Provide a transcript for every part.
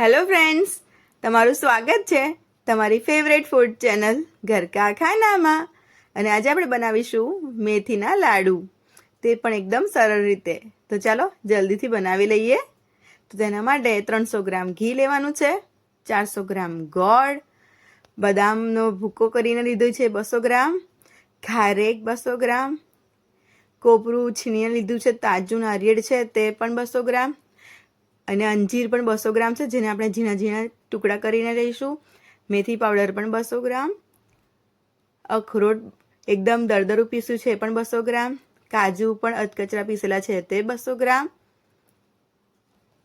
Hello friends તમારું સ્વાગત છે તમારી ફેવરેટ ફૂડ ચેનલ ઘરકા ખાનામાં. અને આજે આપણે બનાવીશું મેથીના લાડુ. તે પણ એકદમ સરળ રીતે. તો ચાલો જલ્દીથી બનાવી લઈએ. તો તેના માટે ત્રણસો ગ્રામ ઘી લેવાનું છે, ચારસો ગ્રામ ગોળ, બદામનો ભૂકો કરીને લીધો છે બસો ગ્રામ, ખારેક બસો ગ્રામ, કોપરું છીણીને લીધું છે, તાજું નારિયેળ છે તે પણ બસો ગ્રામ અને અંજીર પણ બસો ગ્રામ છે, જેને આપણે ઝીણા ઝીણા ટુકડા કરીને લઈશું. મેથી પાવડર પણ બસો ગ્રામ. અખરોટ એકદમ દરદરું પીસ્યું છે, એ પણ બસો ગ્રામ. કાજુ પણ અધકચરા પીસેલા છે, તે બસો ગ્રામ.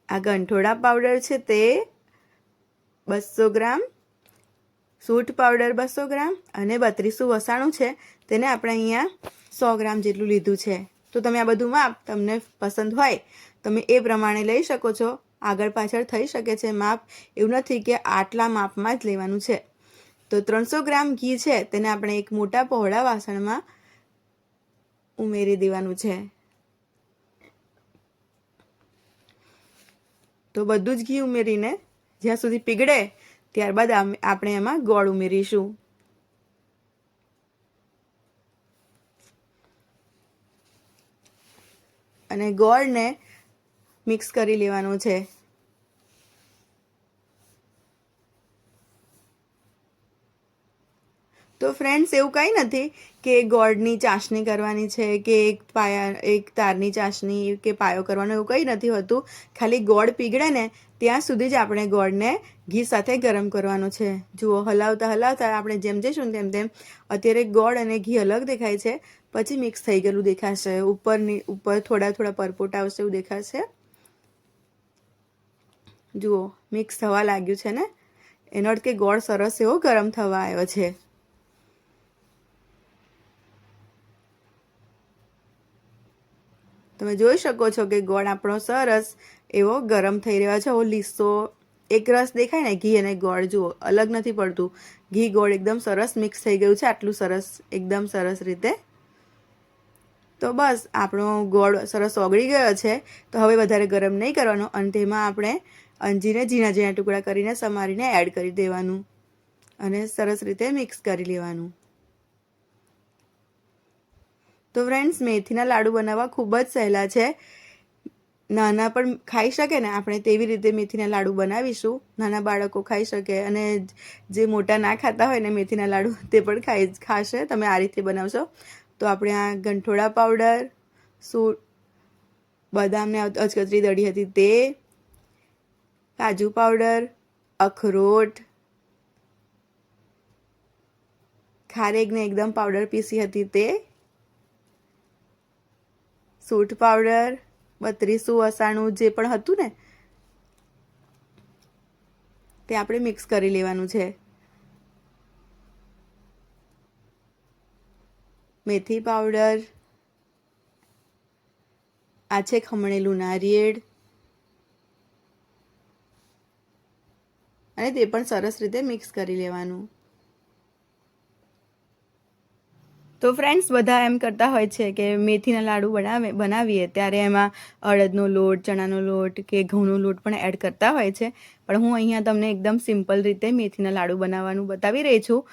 આ ગંઠોડા પાવડર છે, તે બસો ગ્રામ. સૂટ પાવડર બસો ગ્રામ અને બત્રીસું વસાણું છે, તેને આપણે અહીંયા સો ગ્રામ જેટલું લીધું છે. તો તમે આ બધું માપ તમને પસંદ હોય તમે એ પ્રમાણે લઈ શકો છો. આગળ પાછળ થઈ શકે છે માપ. એવું નથી કે આટલા માપમાં જ લેવાનું છે. તો ત્રણસો ગ્રામ ઘી છે, તેને આપણે એક મોટા પહોળા વાસણમાં ઉમેરી દેવાનું છે. તો બધું જ ઘી ઉમેરીને જ્યાં સુધી પીગળે, ત્યારબાદ આપણે એમાં ગોળ ઉમેરીશું. અને ગોળને મિક્સ કરી લેવાનું છે. તો ફ્રેન્ડ્સ એવું કંઈ નથી કે ગોળની ચાસણી કરવાની છે કે એક પાયા, એક તારની ચાસણી કે પાયો કરવાનો, એવું કંઈ નથી હોતું. ખાલી ગોળ પીગળે ને ત્યાં સુધી જ આપણે ગોળને ઘી સાથે ગરમ કરવાનો છે. જુઓ, હલાવતા હલાવતા આપણે જેમ જઈશું તેમ તેમ અત્યારે ગોળ અને ઘી અલગ દેખાય છે. પછી મિક્સ થઈ ગયેલું દેખાશે. ઉપરની, ઉપર થોડા થોડા પરપોટા આવશે એવું દેખાશે. જુઓ મિક્સ થવા લાગ્યું છે ને? એનો અર્થ કે ગોળ સરસ એવો ગરમ થવા આવ્યો છે. તમે જોઈ શકો છો કે ગોળ આપણો સરસ એવો ગરમ થઈ રહ્યો છે. લીસો, એક રસ દેખાય ને, ઘી અને ગોળ. જુઓ, અલગ નથી પડતું. ઘી, ગોળ એકદમ સરસ મિક્સ થઈ ગયું છે. આટલું સરસ, એકદમ સરસ રીતે. તો બસ, આપણો ગોળ સરસ ઓગળી ગયો છે. તો હવે વધારે ગરમ નહીં કરવાનો. અને તેમાં આપણે અંજીને ઝીણા ઝીણા ટુકડા કરીને સમારીને એડ કરી દેવાનું. અને સરસ રીતે મિક્સ કરી લેવાનું. તો ફ્રેન્ડ્સ મેથીના લાડુ બનાવવા ખૂબ જ સહેલા છે. નાના પણ ખાઈ શકે ને, આપણે તેવી રીતે મેથીના લાડુ બનાવીશું. નાના બાળકો ખાઈ શકે અને જે મોટા ના ખાતા હોય ને મેથીના લાડુ, તે પણ ખાઈ ખાશે. તમે આ રીતે બનાવશો. તો આપણે આ ગંઠોડા પાવડર સૂટ, બદામને અચકચરી દળી હતી તે કાજુ પાવડર, અખરોટ. ખારેકને એકદમ પાવડર પીસી હતી તે. સૂટ પાવડર, બત્રીસું વસાણું જે પણ હતું ને, તે આપણે મિક્સ કરી લેવાનું છે. મેથી પાવડર, આ છે ખમણેલું નારિયેળ. અને તે પણ સરસ રીતે મિક્સ કરી લેવાનું. તો ફ્રેન્ડ્સ બધા એમ કરતા હોય છે કે મેથીના લાડુ બનાવે, બનાવીએ, ત્યારે એમાં અડદનો લોટ, ચણાનો લોટ કે ઘઉંનો લોટ પણ એડ કરતા હોય છે. પણ હું અહીંયા તમને એકદમ સિમ્પલ રીતે મેથીના લાડુ બનાવવાનું બતાવી રહી છું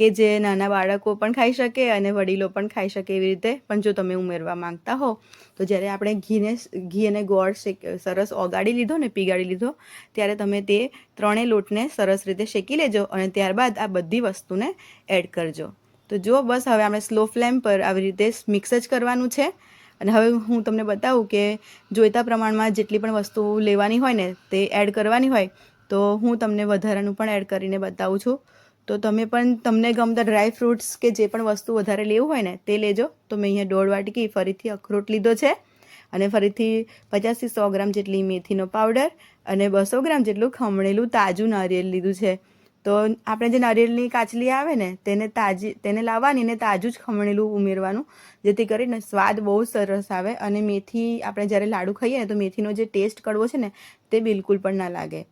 કે જે નાના બાળકો પણ ખાઈ શકે અને વડીલો પણ ખાઈ શકે એવી રીતે. પણ જો તમે ઉમેરવા માંગતા હો, તો જ્યારે આપણે ઘીને, ઘી અને ગોળ શેક, સરસ ઓગાળી લીધો ને, પીગાળી લીધો, ત્યારે તમે તે ત્રણેય લોટને સરસ રીતે શેકી લેજો અને ત્યારબાદ આ બધી વસ્તુને એડ કરજો. તો જુઓ, બસ હવે આપણે સ્લો ફ્લેમ પર આવી રીતે મિક્સ જ કરવાનું છે. અને હવે હું તમને બતાવું કે જોઈતા પ્રમાણમાં જેટલી પણ વસ્તુ લેવાની હોય ને, તે એડ કરવાની હોય, તો હું તમને વધારાનું પણ એડ કરીને બતાવું છું. તો તમે પણ, તમને ગમતા ડ્રાય ફ્રૂટ્સ કે જે પણ વસ્તુ વધારે લેવું હોય ને, તે લેજો. તો મેં અહીંયા દોઢ વાટકી ફરીથી અખરોટ લીધો છે. અને ફરીથી પચાસથી સો ગ્રામ જેટલી મેથીનો પાવડર અને બસો ગ્રામ જેટલું ખમણેલું તાજું નારિયેળ લીધું છે. તો આપણે જે નારિયેળની કાચલી આવે ને, તેને તાજી, તેને લાવવાની ને તાજું જ ખમણેલું ઉમેરવાનું, જેથી કરીને સ્વાદ બહુ સરસ આવે અને મેથી, આપણે જ્યારે લાડુ ખાઈએ ને, તો મેથીનો જે ટેસ્ટ કડવો છે ને, તે બિલકુલ પણ ના લાગે.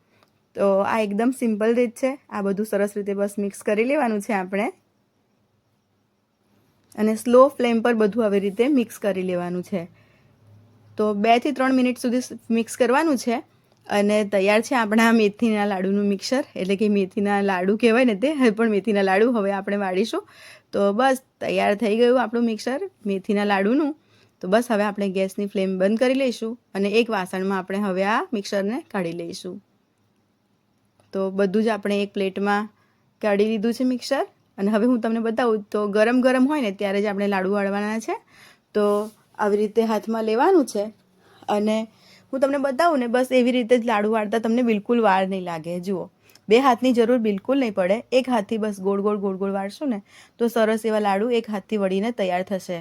તો આ એકદમ સિમ્પલ રીત છે. આ બધું સરસ રીતે બસ મિક્સ કરી લેવાનું છે આપણે. અને સ્લો ફ્લેમ પર બધું આવી રીતે મિક્સ કરી લેવાનું છે. તો બેથી ત્રણ મિનિટ સુધી મિક્સ કરવાનું છે. અને તૈયાર છે આપણા મેથીના લાડુનું મિક્સર. એટલે કે મેથીના લાડુ કહેવાય ને તે પણ મેથીના લાડુ હવે આપણે વાળીશું. તો બસ તૈયાર થઈ ગયું આપણું મિક્સર, મેથીના લાડુનું. તો બસ હવે આપણે ગેસની ફ્લેમ બંધ કરી લઈશું અને એક વાસણમાં આપણે હવે આ મિક્સરને કાઢી લઈશું. તો બધું જ આપણે એક પ્લેટમાં કાઢી લીધું છે મિક્સર. અને હવે હું તમને બતાવું, તો ગરમ ગરમ હોય ને ત્યારે જ આપણે લાડુ વાળવાના છે. તો આવી રીતે હાથમાં લેવાનું છે. અને હું તમને બતાવું ને, બસ એવી રીતે જ લાડુ વાળતા તમને બિલકુલ વાર નહીં લાગે, જુઓ. બે હાથની જરૂર બિલકુલ નહીં પડે. એક હાથથી બસ ગોળ ગોળ ગોળ ગોળ વાળશો ને, તો સરસ એવા લાડુ એક હાથથી વળીને તૈયાર થશે.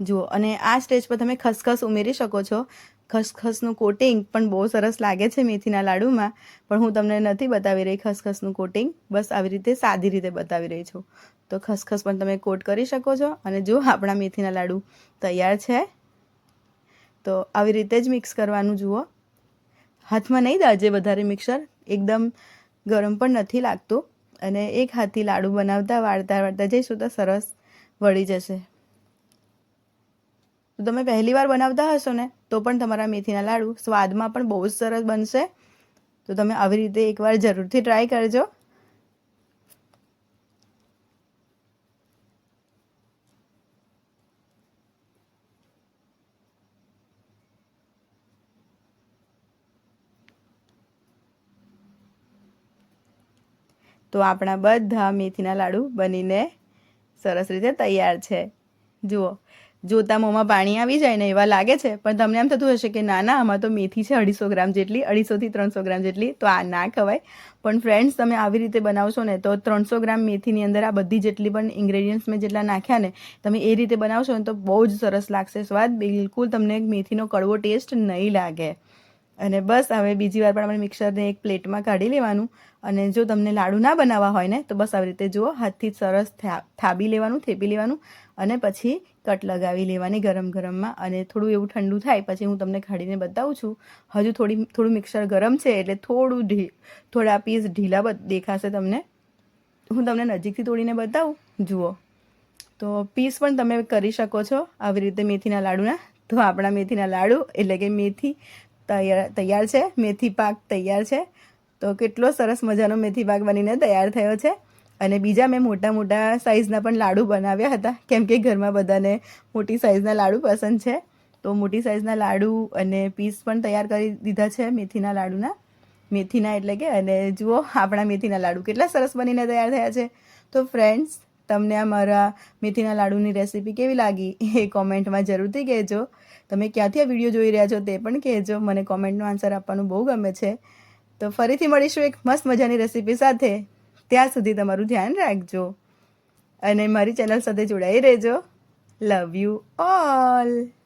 જુઓ, અને આ સ્ટેજ પર તમે ખસખસ ઉમેરી શકો છો. ખસખસનું કોટિંગ પણ બહુ સરસ લાગે છે મેથીના લાડુમાં, પણ હું તમને નથી બતાવી રહી ખસખસનું કોટિંગ. બસ આવી રીતે સાદી રીતે બતાવી રહી છું. તો ખસખસ પણ તમે કોટ કરી શકો છો, અને જો આપણા મેથીના લાડુ તૈયાર છે. તો આવી રીતે જ મિક્સ કરવાનું જુઓ. હાથમાં નહીં દાજે વધારે મિક્સર એકદમ ગરમ પણ નથી લાગતું અને એક હાથથી લાડુ બનાવતા, વાળતા વાળતા જઈશું તો સરસ વળી જશે. તો તમે પહેલી વાર બનાવતા હશો ને, તો પણ તમારા મેથીના લાડુ સ્વાદમાં પણ બહુ જ સરસ બનશે. તો તમે આવી રીતે એકવાર જરૂરથી ટ્રાય કરજો. તો આપણા બધા મેથીના લાડુ બનીને સરસ રીતે તૈયાર છે. જુઓ, જોતા મોંમાં પાણી આવી જાય ને એવા લાગે છે, પણ તમને એમ થતું હશે કે ના ના, આમાં તો મેથી છે અઢીસો ગ્રામ જેટલી, અઢીસોથી ત્રણસો ગ્રામ જેટલી, તો આ ના ખવાય. પણ ફ્રેન્ડ્સ તમે આવી રીતે બનાવશો ને તો ત્રણસો ગ્રામ મેથીની અંદર આ બધી જેટલી પણ ઇન્ગ્રેડિયન્ટ્સ મેં જેટલા નાખ્યા ને, તમે એ રીતે બનાવશો ને તો બહુ જ સરસ લાગશે. સ્વાદ બિલકુલ તમને મેથીનો કડવો ટેસ્ટ નહીં લાગે. અને બસ હવે બીજી વાર પણ આપણે મિક્સરને એક પ્લેટમાં કાઢી લેવાનું અને જો તમને લાડુ ના બનાવવા હોય ને, તો બસ આવી રીતે જુઓ, હાથથી સરસ થાબી લેવાનું, થેપી લેવાનું અને પછી કટ લગાવી લેવાની ગરમ ગરમમાં અને થોડું એવું ઠંડુ થાય પછી હું તમને કાઢીને બતાવું છું. હજુ થોડી, થોડું મિક્સર ગરમ છે એટલે થોડું ઢી, થોડા પીસ ઢીલા દેખાશે તમને. હું તમને નજીકથી તોડીને બતાવું. જુઓ. તો પીસ પણ તમે કરી શકો છો. આવી રીતે મેથીના લાડુના. તો આપણા મેથીના લાડુ એટલે કે મેથી તૈયાર તૈયાર છે? મેથી પાક તૈયાર છે? તો કેટલો સરસ મજાનો મેથી પાક બનીને તૈયાર થયો છે. અને બીજા મેં મોટા મોટા સાઇઝના પણ લાડુ બનાવ્યા હતા. કેમ કે ઘરમાં બધાને મોટી સાઇઝના લાડુ પસંદ છે. તો મોટી સાઇઝના લાડુ અને પીસ પણ તૈયાર કરી દીધા છે મેથીના લાડુના. મેથીના એટલે કે, અને જુઓ આપણા મેથીના લાડુ કેટલા સરસ બનીને તૈયાર થયા છે. તો ફ્રેન્ડ્સ તમને આ મારા મેથીના લાડુની રેસીપી કેવી લાગી? એ કોમેન્ટમાં જરૂરથી કહેજો. તમે ક્યાંથી આ વીડિયો જોઈ રહ્યા છો તે પણ કહેજો. મને કોમેન્ટનો આન્સર આપવાનું બહુ ગમે છે. તો ફરીથી મળીશું એક મસ્ત મજાની રેસીપી સાથે. ત્યાં સુધી તમારું ધ્યાન રાખજો. અને મારી ચેનલ સાથે જોડાઈ રહેજો. Love you all